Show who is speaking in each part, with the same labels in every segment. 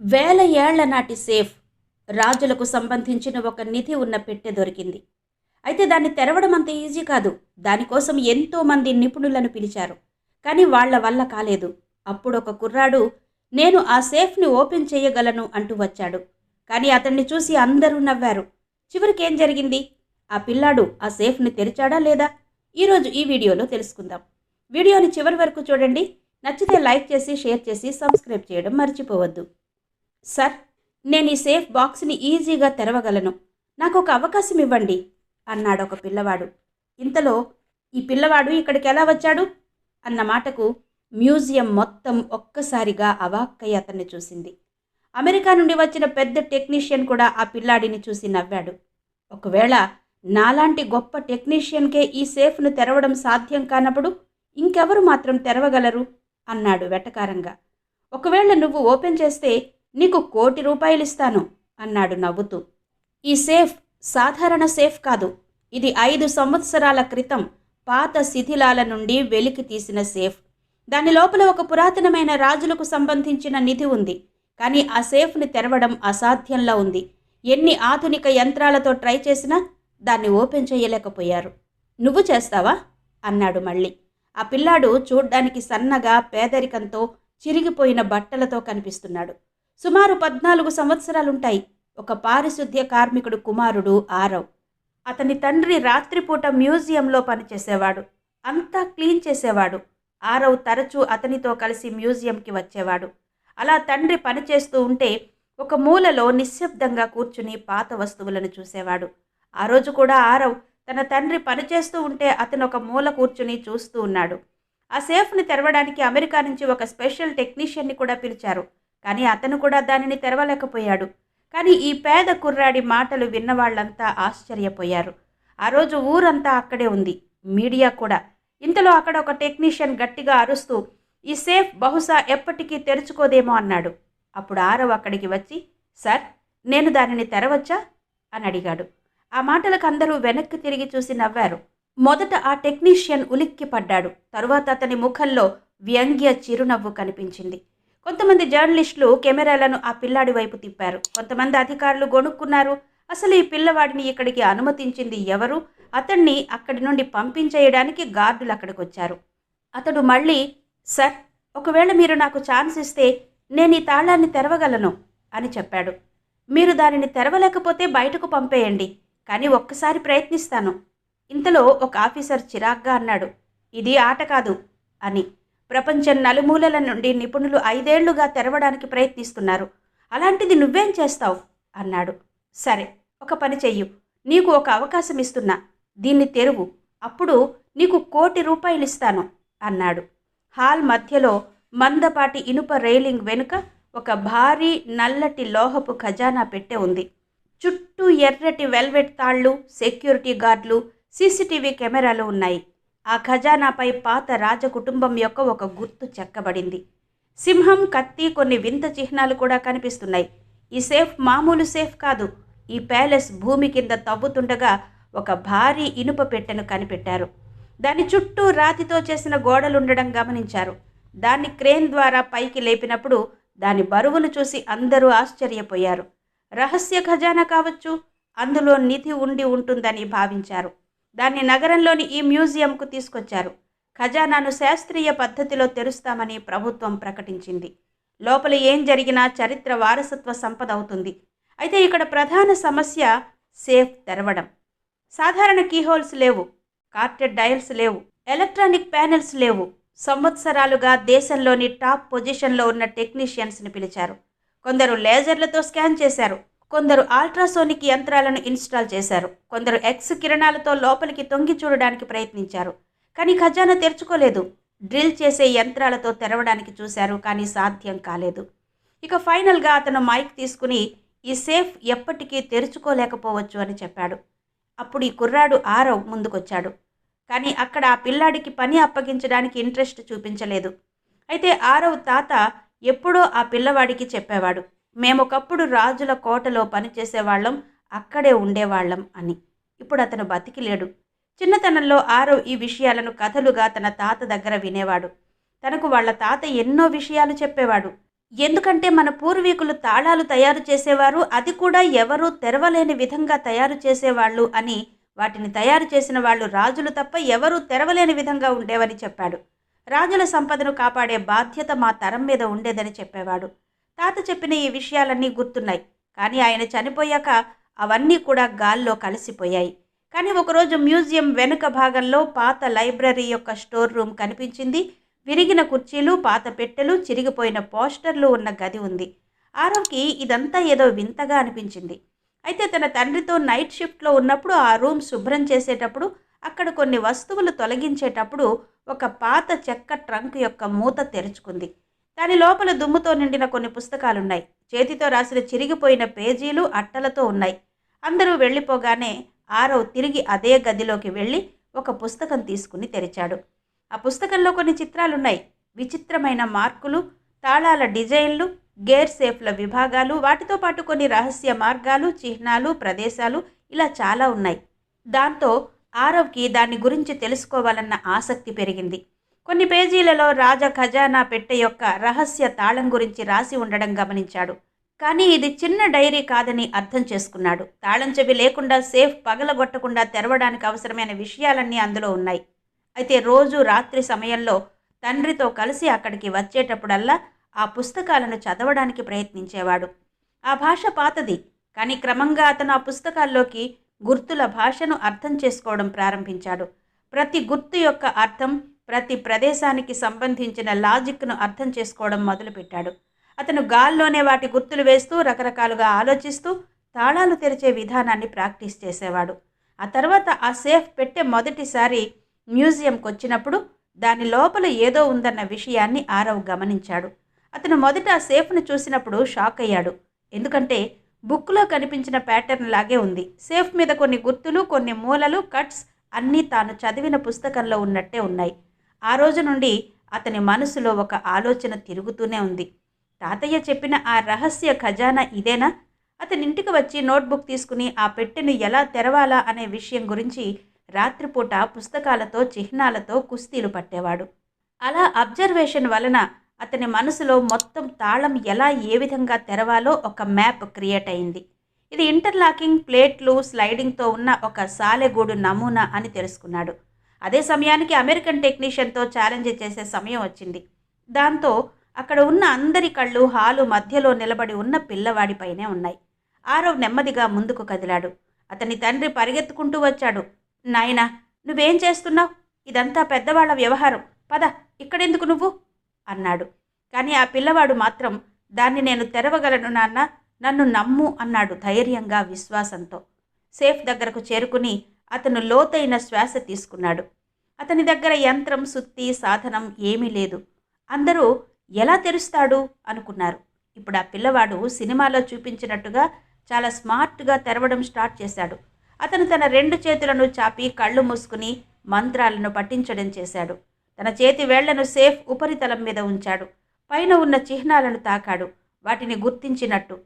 Speaker 1: వేల ఏళ్ళ నాటి సేఫ్ రాజులకు సంబంధించిన ఒక నిధి ఉన్న పెట్టె దొరికింది. అయితే దాన్ని తెరవడం అంత ఈజీ కాదు. దానికోసం ఎంతోమంది నిపుణులను పిలిచారు. కానీ వాళ్ళ వల్ల కాలేదు. అప్పుడు ఒక కుర్రాడు నేను ఆ సేఫ్ని ఓపెన్ చేయగలను అంటూ వచ్చాడు. కానీ అతన్ని చూసి అందరూ నవ్వారు. చివరికి ఏం జరిగింది? ఆ పిల్లాడు ఆ సేఫ్ని తెరిచాడా లేదా? ఈరోజు ఈ వీడియోలో తెలుసుకుందాం. వీడియోని చివరి వరకు చూడండి. నచ్చితే లైక్ చేసి షేర్ చేసి సబ్స్క్రైబ్ చేయడం మర్చిపోవద్దు. సార్ నేను ఈ సేఫ్ బాక్స్ని ఈజీగా తెరవగలను. నాకు ఒక అవకాశం ఇవ్వండి అన్నాడు ఒక పిల్లవాడు. ఇంతలో ఈ పిల్లవాడు ఇక్కడికి ఎలా వచ్చాడు? అన్న మాటకు మ్యూజియం మొత్తం ఒక్కసారిగా అవాక్కయ్య అతన్ని చూసింది. అమెరికా నుండి వచ్చిన పెద్ద టెక్నీషియన్ కూడా ఆ పిల్లాడిని చూసి నవ్వాడు. ఒకవేళ నాలాంటి గొప్ప టెక్నీషియన్కే ఈ సేఫ్ను తెరవడం సాధ్యం కానప్పుడు ఇంకెవరు మాత్రం తెరవగలరు? అన్నాడు వెటకారంగా. ఒకవేళ నువ్వు ఓపెన్ చేస్తే నీకు కోటి రూపాయలు ఇస్తాను అన్నాడు నవ్వుతూ. ఈ సేఫ్ సాధారణ సేఫ్ కాదు. ఇది ఐదు సంవత్సరాల క్రితం పాత శిథిలాల నుండి వెలికి తీసిన సేఫ్. దాని లోపల ఒక పురాతనమైన రాజులకు సంబంధించిన నిధి ఉంది. కానీ ఆ సేఫ్ని తెరవడం అసాధ్యంలా ఉంది. ఎన్ని ఆధునిక యంత్రాలతో ట్రై చేసినా దాన్ని ఓపెన్ చేయలేకపోయారు. నువ్వు చేస్తావా? అన్నాడు మళ్ళీ. ఆ పిల్లాడు చూడ్డానికి సన్నగా పేదరికంతో చిరిగిపోయిన బట్టలతో కనిపిస్తున్నాడు. సుమారు పద్నాలుగు సంవత్సరాలుంటాయి. ఒక పారిశుద్ధ్య కార్మికుడు కుమారుడు ఆరవ్. అతని తండ్రి రాత్రిపూట మ్యూజియంలో పనిచేసేవాడు. అంతా క్లీన్ చేసేవాడు. ఆరవ్ తరచూ అతనితో కలిసి మ్యూజియంకి వచ్చేవాడు. అలా తండ్రి పనిచేస్తూ ఉంటే ఒక మూలలో నిశ్శబ్దంగా కూర్చుని పాత వస్తువులను చూసేవాడు. ఆ రోజు కూడా ఆరవ్ తన తండ్రి పనిచేస్తూ ఉంటే అతను ఒక మూల కూర్చుని చూస్తూ ఉన్నాడు. ఆ సేఫ్ని తెరవడానికి అమెరికా నుంచి ఒక స్పెషల్ టెక్నీషియన్ని కూడా పిలిచారు. కానీ అతను కూడా దానిని తెరవలేకపోయాడు. కానీ ఈ పేద కుర్రాడి మాటలు విన్నవాళ్ళంతా ఆశ్చర్యపోయారు. ఆ రోజు ఊరంతా అక్కడే ఉంది మీడియా కూడా. ఇంతలో అక్కడ ఒక టెక్నీషియన్ గట్టిగా అరుస్తూ ఈ సేఫ్ బహుశా ఎప్పటికీ తెరుచుకోదేమో అన్నాడు. అప్పుడు ఆరవ్ అక్కడికి వచ్చి సార్ నేను దానిని తెరవచ్చా? అని అడిగాడు. ఆ మాటలకు అందరూ వెనక్కి తిరిగి చూసి నవ్వారు. మొదట ఆ టెక్నీషియన్ ఉలిక్కి పడ్డాడు తరువాత అతని ముఖంలో వ్యంగ్య చిరునవ్వు కనిపించింది. కొంతమంది జర్నలిస్టులు కెమెరాలను ఆ పిల్లాడి వైపు తిప్పారు. కొంతమంది అధికారులు గొనుక్కున్నారు అసలు ఈ పిల్లవాడిని ఇక్కడికి అనుమతించింది ఎవరు? అతన్ని అక్కడి నుండి పంపించేయడానికి గార్డులు అక్కడికి వచ్చారు అతడు మళ్ళీ సార్ ఒకవేళ మీరు నాకు ఛాన్స్ ఇస్తే నేను ఈ తాళాన్ని తెరవగలను అని చెప్పాడు. మీరు దానిని తెరవలేకపోతే బయటకు పంపేయండి కానీ ఒక్కసారి ప్రయత్నిస్తాను. ఇంతలో ఒక ఆఫీసర్ చిరాగ్గా అన్నాడు. ఇది ఆట కాదు అని. ప్రపంచం నలుమూలల నుండి నిపుణులు ఐదేళ్ళుగా తెరవడానికి ప్రయత్నిస్తున్నారు. అలాంటిది నువ్వేం చేస్తావు? అన్నాడు. సరే ఒక పని చెయ్యు. నీకు ఒక అవకాశం ఇస్తున్నా. దీన్ని తెరువు. అప్పుడు నీకు కోటి రూపాయలు ఇస్తాను అన్నాడు. హాల్ మధ్యలో మందపాటి ఇనుప రైలింగ్ వెనుక ఒక భారీ నల్లటి లోహపు ఖజానా పెట్టె ఉంది. చుట్టూ ఎర్రటి వెల్వెట్ తాళ్ళు సెక్యూరిటీ గార్డులు సీసీటీవీ కెమెరాలు ఉన్నాయి. ఆ ఖజానాపై పాత రాజకుటుంబం యొక్క ఒక గుర్తు చెక్కబడింది. సింహం కత్తి కొన్ని వింత చిహ్నాలు కూడా కనిపిస్తున్నాయి. ఈ సేఫ్ మామూలు సేఫ్ కాదు. ఈ ప్యాలెస్ భూమి కింద తవ్వుతుండగా ఒక భారీ ఇనుప పెట్టెను కనిపెట్టారు. దాని చుట్టూ రాతితో చేసిన గోడలుండడం గమనించారు. దాన్ని క్రేన్ ద్వారా పైకి లేపినప్పుడు దాని బరువును చూసి అందరూ ఆశ్చర్యపోయారు. రహస్య ఖజానా కావచ్చు అందులో నిధి ఉండి ఉంటుందని భావించారు. దాన్ని నగరంలోని ఈ మ్యూజియంకు తీసుకొచ్చారు. ఖజానాను శాస్త్రీయ పద్ధతిలో తెరుస్తామని ప్రభుత్వం ప్రకటించింది. లోపల ఏం జరిగినా చరిత్ర వారసత్వ సంపద అవుతుంది. అయితే ఇక్కడ ప్రధాన సమస్య సేఫ్ తెరవడం. సాధారణ కీహోల్స్ లేవు. కార్టెడ్ డయల్స్ లేవు. ఎలక్ట్రానిక్ ప్యానెల్స్ లేవు. సంవత్సరాలుగా దేశంలోని టాప్ పొజిషన్లో ఉన్న టెక్నీషియన్స్ని పిలిచారు. కొందరు లేజర్లతో స్కాన్ చేశారు. కొందరు అల్ట్రాసోనిక్ యంత్రాలను ఇన్స్టాల్ చేశారు. కొందరు ఎక్స్ కిరణాలతో లోపలికి తొంగి చూడడానికి ప్రయత్నించారు. కానీ ఖజానా తెరుచుకోలేదు. డ్రిల్ చేసే యంత్రాలతో తెరవడానికి చూశారు కానీ సాధ్యం కాలేదు. ఇక ఫైనల్గా అతను మైక్ తీసుకుని ఈ సేఫ్ ఎప్పటికీ తెరుచుకోలేకపోవచ్చు అని చెప్పాడు. అప్పుడు ఈ కుర్రాడు ఆరవ్ ముందుకొచ్చాడు. కానీ అక్కడ ఆ పిల్లాడికి పని అప్పగించడానికి ఇంట్రెస్ట్ చూపించలేదు. అయితే ఆరవ్ తాత ఎప్పుడో ఆ పిల్లవాడికి చెప్పేవాడు. మేమొకప్పుడు రాజుల కోటలో పనిచేసేవాళ్ళం అక్కడే ఉండేవాళ్ళం అని. ఇప్పుడు అతను బతికి లేడు చిన్నతనంలో ఆరవ్ ఈ విషయాలను కథలుగా తన తాత దగ్గర వినేవాడు. తనకు వాళ్ళ తాత ఎన్నో విషయాలు చెప్పేవాడు. ఎందుకంటే మన పూర్వీకులు తాళాలు తయారు చేసేవారు అది కూడా ఎవరూ తెరవలేని విధంగా తయారు చేసేవాళ్ళు అని వాటిని తయారు చేసిన వాళ్ళు రాజులు తప్ప ఎవరూ తెరవలేని విధంగా ఉండేవని చెప్పాడు. రాజుల సంపదను కాపాడే బాధ్యత మా తరం మీద ఉండేదని చెప్పేవాడు. తాత చెప్పిన ఈ విషయాలన్నీ గుర్తున్నాయి. కానీ ఆయన చనిపోయాక అవన్నీ కూడా గాల్లో కలిసిపోయాయి. కానీ ఒకరోజు మ్యూజియం వెనుక భాగంలో పాత లైబ్రరీ యొక్క స్టోర్ రూమ్ కనిపించింది. విరిగిన కుర్చీలు పాత పెట్టెలు చిరిగిపోయిన పోస్టర్లు ఉన్న గది ఉంది. ఆరవ్కి ఇదంతా ఏదో వింతగా అనిపించింది. అయితే తన తండ్రితో నైట్ షిఫ్ట్లో ఉన్నప్పుడు ఆ రూమ్ శుభ్రం చేసేటప్పుడు అక్కడ కొన్ని వస్తువులు తొలగించేటప్పుడు ఒక పాత చెక్క ట్రంక్ యొక్క మూత తెరుచుకుంది. దాని లోపల దుమ్ముతో నిండిన కొన్ని పుస్తకాలున్నాయి. చేతితో రాసిన చిరిగిపోయిన పేజీలు అట్టలతో ఉన్నాయి. అందరూ వెళ్ళిపోగానే ఆరవ్ తిరిగి అదే గదిలోకి వెళ్ళి ఒక పుస్తకం తీసుకుని తెరిచాడు. ఆ పుస్తకంలో కొన్ని చిత్రాలున్నాయి. విచిత్రమైన మార్కులు తాళాల డిజైన్లు గేర్ సేఫ్ల విభాగాలు వాటితో పాటు కొన్ని రహస్య మార్గాలు చిహ్నాలు ప్రదేశాలు ఇలా చాలా ఉన్నాయి. దాంతో ఆరవ్కి దాని గురించి తెలుసుకోవాలన్న ఆసక్తి పెరిగింది. కొన్ని పేజీలలో రాజ ఖజానా పెట్టె యొక్క రహస్య తాళం గురించి రాసి ఉండడం గమనించాడు. కానీ ఇది చిన్న డైరీ కాదని అర్థం చేసుకున్నాడు. తాళం చెవి లేకుండా సేఫ్ పగలగొట్టకుండా తెరవడానికి అవసరమైన విషయాలన్నీ అందులో ఉన్నాయి. అయితే రోజు రాత్రి సమయంలో తండ్రితో కలిసి అక్కడికి వచ్చేటప్పుడల్లా ఆ పుస్తకాలను చదవడానికి ప్రయత్నించేవాడు. ఆ భాష పాతది కానీ క్రమంగా అతను ఆ పుస్తకాల్లోకి గుర్తుల భాషను అర్థం చేసుకోవడం ప్రారంభించాడు. ప్రతి గుర్తు యొక్క అర్థం ప్రతి ప్రదేశానికి సంబంధించిన లాజిక్ను అర్థం చేసుకోవడం మొదలుపెట్టాడు. అతను గాల్లోనే వాటి గుర్తులు వేస్తూ రకరకాలుగా ఆలోచిస్తూ తాళాలు తెరిచే విధానాన్ని ప్రాక్టీస్ చేసేవాడు. ఆ తర్వాత ఆ సేఫ్ పెట్టే మొదటిసారి మ్యూజియంకి వచ్చినప్పుడు దాని లోపల ఏదో ఉందన్న విషయాన్ని ఆరవ్ గమనించాడు. అతను మొదట ఆ సేఫ్ను చూసినప్పుడు షాక్ అయ్యాడు. ఎందుకంటే బుక్లో కనిపించిన ప్యాటర్న్ లాగే ఉంది. సేఫ్ మీద కొన్ని గుర్తులు కొన్ని మూలలు కట్స్ అన్నీ తాను చదివిన పుస్తకంలో ఉన్నట్టే ఉన్నాయి. ఆ రోజు నుండి అతని మనసులో ఒక ఆలోచన తిరుగుతూనే ఉంది. తాతయ్య చెప్పిన ఆ రహస్య ఖజానా ఇదేనా? అతని ఇంటికి వచ్చి నోట్బుక్ తీసుకుని ఆ పెట్టెను ఎలా తెరవాలా అనే విషయం గురించి రాత్రిపూట పుస్తకాలతో చిహ్నాలతో కుస్తీలు పట్టేవాడు. అలా అబ్జర్వేషన్ వలన అతని మనసులో మొత్తం తాళం ఎలా ఏ విధంగా తెరవాలో ఒక మ్యాప్ క్రియేట్ అయింది. ఇది ఇంటర్లాకింగ్ ప్లేట్లు స్లైడింగ్తో ఉన్న ఒక సాలెగూడు నమూనా అని తెలుసుకున్నాడు. అదే సమయానికి అమెరికన్ టెక్నీషియన్తో ఛాలెంజ్ చేసే సమయం వచ్చింది. దాంతో అక్కడ ఉన్న అందరి కళ్ళు హాలు మధ్యలో నిలబడి ఉన్న పిల్లవాడిపైనే ఉన్నాయి. ఆరవ్ నెమ్మదిగా ముందుకు కదిలాడు. అతని తండ్రి పరిగెత్తుకుంటూ వచ్చాడు. నాయనా నువ్వేం చేస్తున్నావు? ఇదంతా పెద్దవాళ్ళ వ్యవహారం. పద ఇక్కడెందుకు నువ్వు? అన్నాడు. కానీ ఆ పిల్లవాడు మాత్రం దాన్ని నేను తెరవగలను నాన్న నన్ను నమ్ము అన్నాడు ధైర్యంగా విశ్వాసంతో. సేఫ్ దగ్గరకు చేరుకుని అతను లోతైన శ్వాస తీసుకున్నాడు. అతని దగ్గర యంత్రం సుత్తి సాధనం ఏమీ లేదు. అందరూ ఎలా తెరుస్తాడు? అనుకున్నారు. ఇప్పుడు ఆ పిల్లవాడు సినిమాలో చూపించినట్టుగా చాలా స్మార్ట్గా తెరవడం స్టార్ట్ చేశాడు. అతను తన రెండు చేతులను చాపి కళ్ళు మూసుకుని మంత్రాలను పఠించడం చేశాడు. తన చేతి వేళ్ళను సేఫ్ ఉపరితలం మీద ఉంచాడు. పైన ఉన్న చిహ్నాలను తాకాడు. వాటిని గుర్తించినట్టు.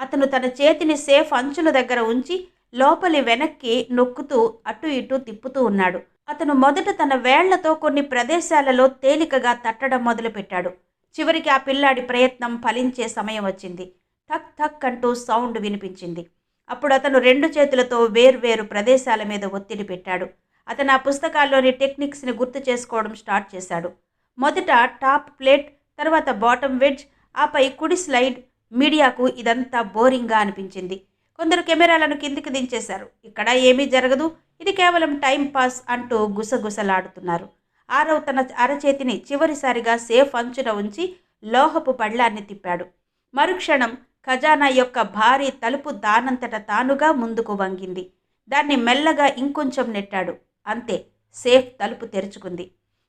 Speaker 1: అతను తన చేతిని సేఫ్ అంచుల దగ్గర ఉంచి లోపలి వెనక్కి నొక్కుతూ అటు ఇటు తిప్పుతూ ఉన్నాడు. అతను మొదట తన వేళ్ళతో కొన్ని ప్రదేశాలలో తేలికగా తట్టడం మొదలుపెట్టాడు. చివరికి ఆ పిల్లాడి ప్రయత్నం ఫలించే సమయం వచ్చింది. థక్ థక్ అంటూ సౌండ్ వినిపించింది. అప్పుడు అతను రెండు చేతులతో వేర్వేరు ప్రదేశాల మీద ఒత్తిడి పెట్టాడు. అతను ఆ పుస్తకాల్లోని టెక్నిక్స్ని గుర్తు చేసుకోవడం స్టార్ట్ చేశాడు. మొదట టాప్ ప్లేట్ తర్వాత బాటమ్ వెడ్జ్ ఆపై కుడి స్లైడ్ మీడియాకు ఇదంతా బోరింగ్గా అనిపించింది. కొందరు కెమెరాలను కిందికి దించేశారు. ఇక్కడ ఏమీ జరగదు. ఇది కేవలం టైం పాస్ అంటూ గుసగుసలాడుతున్నారు. ఆరవ్ తన అరచేతిని చివరిసారిగా సేఫ్ అంచున ఉంచి లోహపు పళ్ళాన్ని తిప్పాడు. మరుక్షణం ఖజానా యొక్క భారీ తలుపు దానంతట తానుగా ముందుకు వంగింది. దాన్ని మెల్లగా ఇంకొంచెం నెట్టాడు. అంతే సేఫ్ తలుపు తెరుచుకుంది.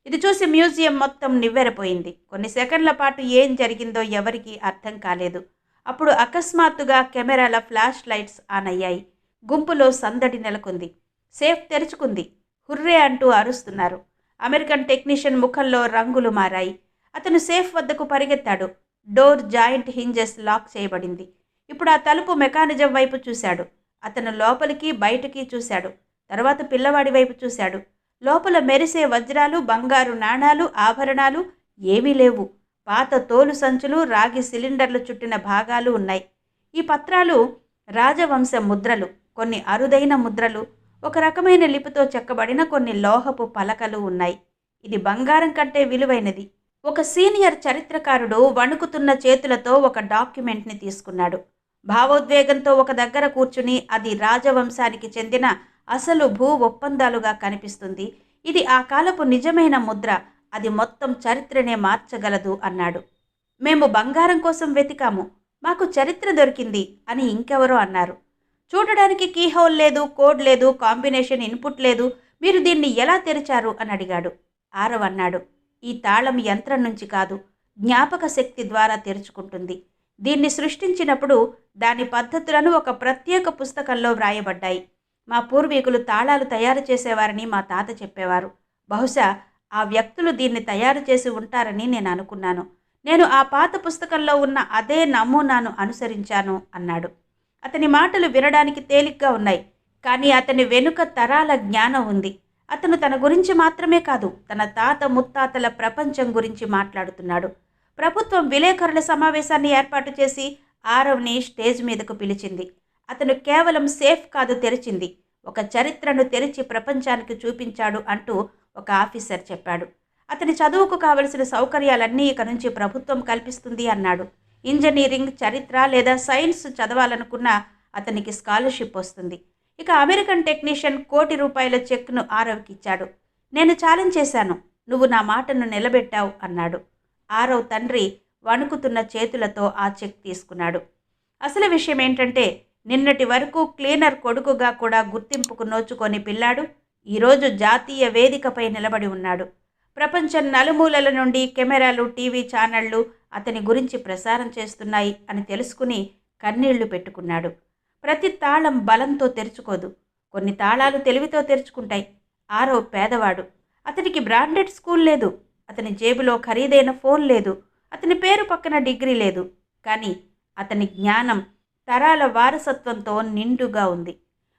Speaker 1: ఇది చూసి మ్యూజియం మొత్తం నివ్వెరపోయింది. కొన్ని సెకండ్ల పాటు ఏం జరిగిందో ఎవరికీ అర్థం కాలేదు. అప్పుడు అకస్మాత్తుగా కెమెరాల ఫ్లాష్ లైట్స్ ఆన్ అయ్యాయి. గుంపులో సందడి నెలకొంది. సేఫ్ తెరుచుకుంది. హుర్రే అంటూ అరుస్తున్నారు. అమెరికన్ టెక్నీషియన్ ముఖంలో రంగులు మారాయి. అతను సేఫ్ వద్దకు పరిగెత్తాడు. డోర్ జాయింట్ హింజెస్ లాక్ చేయబడింది. ఇప్పుడు ఆ తలుపు మెకానిజం వైపు చూశాడు. అతను లోపలికి బయటికి చూశాడు. తర్వాత పిల్లవాడి వైపు చూశాడు. లోపల మెరిసే వజ్రాలు బంగారు నాణాలు ఆభరణాలు ఏమీ లేవు. పాత తోలు సంచులు రాగి సిలిండర్లు చుట్టిన భాగాలు ఉన్నాయి. ఈ పత్రాలు రాజవంశ ముద్రలు కొన్ని అరుదైన ముద్రలు ఒక రకమైన లిపితో చెక్కబడిన కొన్ని లోహపు పలకలు ఉన్నాయి. ఇది బంగారం కంటే విలువైనది. ఒక సీనియర్ చరిత్రకారుడు వణుకుతున్న చేతులతో ఒక డాక్యుమెంట్ని తీసుకున్నాడు. భావోద్వేగంతో ఒక దగ్గర కూర్చుని అది రాజవంశానికి చెందిన అసలు భూ ఒప్పందాలుగా కనిపిస్తుంది. ఇది ఆ కాలపు నిజమైన ముద్ర అది మొత్తం చరిత్రనే మార్చగలదు అన్నాడు. మేము బంగారం కోసం వెతికాము. మాకు చరిత్ర దొరికింది అని ఇంకెవరో అన్నారు. చూడడానికి కీహోల్ లేదు కోడ్ లేదు కాంబినేషన్ ఇన్పుట్ లేదు. మీరు దీన్ని ఎలా తెరిచారు? అని అడిగాడు. ఆరవ్ అన్నాడు. ఈ తాళం యంత్రం నుంచి కాదు జ్ఞాపక శక్తి ద్వారా తెరుచుకుంటుంది. దీన్ని సృష్టించినప్పుడు దాని పద్ధతులను ఒక ప్రత్యేక పుస్తకంలో వ్రాయబడ్డాయి. మా పూర్వీకులు తాళాలు తయారు చేసేవారని మా తాత చెప్పేవారు. బహుశా ఆ వ్యక్తులు దీన్ని తయారు చేసి ఉంటారని నేను అనుకున్నాను. నేను ఆ పాత పుస్తకంలో ఉన్న అదే నమూనాను అనుసరించాను అన్నాడు. అతని మాటలు వినడానికి తేలిగ్గా ఉన్నాయి. కానీ అతని వెనుక తరాల జ్ఞానం ఉంది. అతను తన గురించి మాత్రమే కాదు తన తాత ముత్తాతల ప్రపంచం గురించి మాట్లాడుతున్నాడు. ప్రభుత్వం విలేకరుల సమావేశాన్ని ఏర్పాటు చేసి ఆరవ్ని స్టేజ్ మీదకు పిలిచింది. అతను కేవలం సేఫ్ కాదు తెరిచింది. ఒక చరిత్రను తెరిచి ప్రపంచానికి చూపించాడు అంటూ ఒక ఆఫీసర్ చెప్పాడు. అతని చదువుకు కావలసిన సౌకర్యాలన్నీ ఇక నుంచి ప్రభుత్వం కల్పిస్తుంది అన్నాడు. ఇంజనీరింగ్ చరిత్ర లేదా సైన్స్ చదవాలనుకున్న అతనికి స్కాలర్షిప్ వస్తుంది. ఇక అమెరికన్ టెక్నీషియన్ కోటి రూపాయల చెక్ను ఆరవ్కి ఇచ్చాడు నేను ఛాలెంజ్ చేశాను. నువ్వు నా మాటను నిలబెట్టావు అన్నాడు. ఆరవ్ తండ్రి వణుకుతున్న చేతులతో ఆ చెక్ తీసుకున్నాడు. అసలు విషయం ఏంటంటే నిన్నటి వరకు క్లీనర్ కొడుకుగా కూడా గుర్తింపుకు నోచుకొని పిల్లాడు ఈరోజు జాతీయ వేదికపై నిలబడి ఉన్నాడు. ప్రపంచం నలుమూలల నుండి కెమెరాలు టీవీ ఛానళ్ళు అతని గురించి ప్రసారం చేస్తున్నాయి అని తెలుసుకుని కన్నీళ్ళు పెట్టుకున్నాడు. ప్రతి తాళం బలంతో తెరుచుకోదు. కొన్ని తాళాలు తెలివితో తెరుచుకుంటాయి. ఆరో పేదవాడు. అతనికి బ్రాండెడ్ స్కూల్ లేదు. అతని జేబులో ఖరీదైన ఫోన్ లేదు. అతని పేరు పక్కన డిగ్రీ లేదు. కానీ అతని జ్ఞానం తరాల వారసత్వంతో నిండుగా ఉంది.